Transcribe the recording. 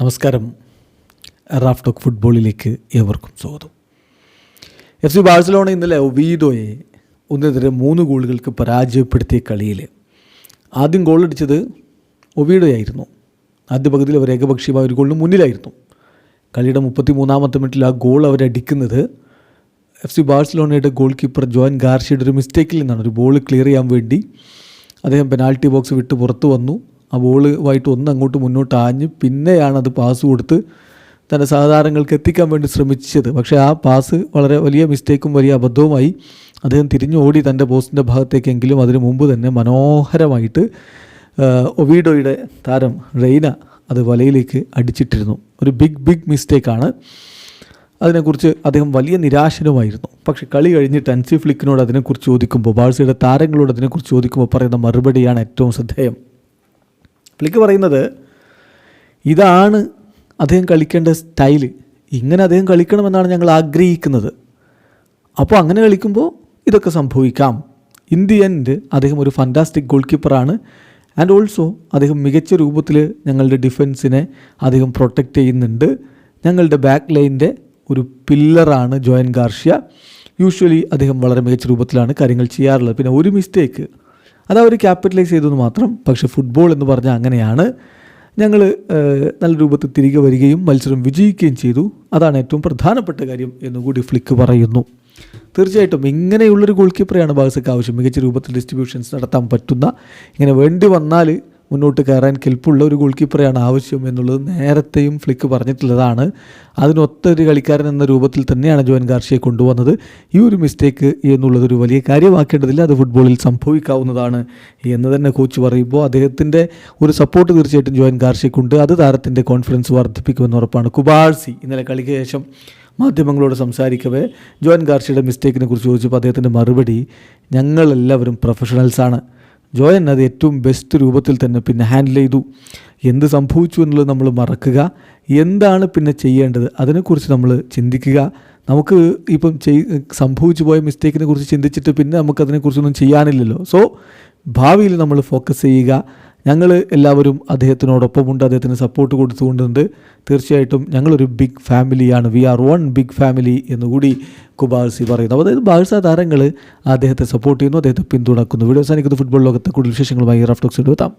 നമസ്കാരം. Raf talk ഫുട്ബോളിലേക്ക് ഏവർക്കും സ്വാഗതം. എഫ് സി ബാഴ്സലോണ ഇന്നലെ ഒവീഡോയെ ഒന്നെതിരെ മൂന്ന് ഗോളുകൾക്ക് പരാജയപ്പെടുത്തിയ കളിയിൽ ആദ്യം ഗോളടിച്ചത് ഒവീഡോയായിരുന്നു ആദ്യ പകുതിയിൽ അവർ ഏകപക്ഷീയമായ ഒരു ഗോളിന് മുന്നിലായിരുന്നു. കളിയുടെ മുപ്പത്തി മൂന്നാമത്തെ മിനിറ്റിൽ ആ ഗോൾ അവരടിക്കുന്നത് എഫ് സി ബാഴ്സലോണയുടെ ഗോൾ കീപ്പർ ജോൻ ഗാർഷിയുടെ ഒരു മിസ്റ്റേക്കിൽ നിന്നാണ്. ഒരു ബോൾ ക്ലിയർ ചെയ്യാൻ വേണ്ടി അദ്ദേഹം പെനാൽറ്റി ബോക്സ് വിട്ട് പുറത്തു വന്നു. ആ ബോളുമായിട്ട് ഒന്ന് അങ്ങോട്ട് മുന്നോട്ട് ആഞ്ഞ് പിന്നെയാണ് അത് പാസ് കൊടുത്ത് തന്റെ സഹതാരങ്ങൾക്ക് എത്തിക്കാൻ വേണ്ടി ശ്രമിച്ചത്. പക്ഷേ ആ പാസ് വളരെ വലിയ മിസ്റ്റേക്കും വലിയ അബദ്ധവുമായി അദ്ദേഹം തിരിഞ്ഞു ഓടി തന്റെ പോസ്റ്റിന്റെ ഭാഗത്തേക്കെങ്കിലും അതിനു മുമ്പ് തന്നെ മനോഹരമായിട്ട് ഒവീഡോയുടെ താരം റെയ്ന അത് വലയിലേക്ക് അടിച്ചിട്ടിരുന്നു. ഒരു ബിഗ് ബിഗ് മിസ്റ്റേക്കാണ് അതിനെക്കുറിച്ച് അദ്ദേഹം വലിയ നിരാശനുമായിരുന്നു. പക്ഷെ കളി കഴിഞ്ഞിട്ട് അൻസി ഫ്ലിക്കിനോട് അതിനെക്കുറിച്ച് ചോദിക്കുമ്പോൾ ബാഴ്സയുടെ താരങ്ങളോട് അതിനെക്കുറിച്ച് ചോദിക്കുമ്പോൾ പറയുന്ന മറുപടിയാണ് ഏറ്റവും ശ്രദ്ധേയം. ഫ്ലിക്ക് പറയുന്നത് ഇതാണ് അദ്ദേഹം കളിക്കേണ്ട സ്റ്റൈൽ. ഇങ്ങനെ അദ്ദേഹം കളിക്കണമെന്നാണ് ഞങ്ങൾ ആഗ്രഹിക്കുന്നത്. അപ്പോൾ അങ്ങനെ കളിക്കുമ്പോൾ ഇതൊക്കെ സംഭവിക്കാം. ഇൻ ദി എൻഡ് അദ്ദേഹം ഒരു ഫണ്ടാസ്റ്റിക് ഗോൾ കീപ്പറാണ് ആൻഡ് ഓൾസോ അദ്ദേഹം മികച്ച രൂപത്തിൽ ഞങ്ങളുടെ ഡിഫൻസിനെ അദ്ദേഹം പ്രൊട്ടക്റ്റ് ചെയ്യുന്നുണ്ട്. ഞങ്ങളുടെ ബാക്ക് ലൈന്റെ ഒരു പില്ലറാണ് ജോയൻ ഗാർഷ്യ. യൂഷ്വലി അദ്ദേഹം വളരെ മികച്ച രൂപത്തിലാണ് കാര്യങ്ങൾ ചെയ്യാറുള്ളത്. പിന്നെ ഒരു മിസ്റ്റേക്ക് അത് അവർ ക്യാപിറ്റലൈസ് ചെയ്തെന്ന് മാത്രം. പക്ഷേ ഫുട്ബോൾ എന്ന് പറഞ്ഞാൽ അങ്ങനെയാണ്. ഞങ്ങൾ നല്ല രൂപത്തിൽ തിരികെ വരികയും മത്സരം വിജയിക്കുകയും ചെയ്തു. അതാണ് ഏറ്റവും പ്രധാനപ്പെട്ട കാര്യം എന്നുകൂടി ഫ്ലിക്ക് പറയുന്നു. തീർച്ചയായിട്ടും ഇങ്ങനെയുള്ളൊരു ഗോൾ കീപ്പറെയാണ് ബാഴ്സയ്ക്ക് ആവശ്യം. മികച്ച രൂപത്തിൽ ഡിസ്ട്രിബ്യൂഷൻസ് നടത്താൻ പറ്റുന്ന. ഇങ്ങനെ വേണ്ടി വന്നാൽ മുന്നോട്ട് കയറാൻ കെൽപ്പുള്ള ഒരു ഗോൾ കീപ്പറെയാണ് ആവശ്യം എന്നുള്ളത് നേരത്തെയും ഫ്ലിക്ക് പറഞ്ഞിട്ടുള്ളതാണ്. അതിനൊത്ത ഒരു കളിക്കാരൻ എന്ന രൂപത്തിൽ തന്നെയാണ് ജോൻ ഗാർഷിയെ കൊണ്ടുവന്നത്. ഈ ഒരു മിസ്റ്റേക്ക് എന്നുള്ളതൊരു വലിയ കാര്യമാക്കേണ്ടതില്ല. അത് ഫുട്ബോളിൽ സംഭവിക്കാവുന്നതാണ് എന്ന് തന്നെ കോച്ച് പറയുമ്പോൾ അദ്ദേഹത്തിന്റെ ഒരു സപ്പോർട്ട് തീർച്ചയായിട്ടും ജോൻ ഗാർഷിക്കുണ്ട്. അത് താരത്തിന്റെ കോൺഫിഡൻസ് വർദ്ധിപ്പിക്കുമെന്ന് ഉറപ്പാണ്. കുബാഴ്സി ഇന്നലെ കളിക്ക് ശേഷം മാധ്യമങ്ങളോട് സംസാരിക്കവേ ജോൻ ഗാർഷിയുടെ മിസ്റ്റേക്കിനെ കുറിച്ച് ചോദിച്ചപ്പോൾ അദ്ദേഹത്തിന്റെ മറുപടി ഞങ്ങളെല്ലാവരും പ്രൊഫഷണൽസാണ് ജോയൻ അത് ഏറ്റവും ബെസ്റ്റ് രൂപത്തിൽ തന്നെ പിന്നെ ഹാൻഡിൽ ചെയ്തു. എന്ത് സംഭവിച്ചു എന്നുള്ളത് നമ്മൾ മറക്കുക. എന്താണ് പിന്നെ ചെയ്യേണ്ടത്? അതിനെക്കുറിച്ച് നമ്മൾ ചിന്തിക്കുക. നമുക്ക് ഇപ്പം ചെയ് സംഭവിച്ചു പോയ മിസ്റ്റേക്കിനെ കുറിച്ച് ചിന്തിച്ചിട്ട് പിന്നെ നമുക്ക് അതിനെക്കുറിച്ചൊന്നും ചെയ്യാനില്ലല്ലോ. സോ ഭാവിയിൽ നമ്മൾ ഫോക്കസ് ചെയ്യുക. ഞങ്ങൾ എല്ലാവരും അദ്ദേഹത്തിനോടൊപ്പമുണ്ട് അദ്ദേഹത്തിന് സപ്പോർട്ട് കൊടുത്തുകൊണ്ടുണ്ട്. തീർച്ചയായിട്ടും ഞങ്ങളൊരു ബിഗ് ഫാമിലിയാണ് we are one big family എന്നുകൂടി കുബാർസി പറയുന്നു. അതായത് ബാഴ്സ താരങ്ങൾ അദ്ദേഹത്തെ സപ്പോർട്ട് ചെയ്യുന്നു അദ്ദേഹത്തെ പിന്തുണക്കുന്നു. വീഡിയോ അവസാനിക്കുന്ന. ഫുട്ബോൾ ലോകത്തെ കൂടുതൽ വിശേഷങ്ങളുമായി റഫ്റ്റോക്സ് എത്താം.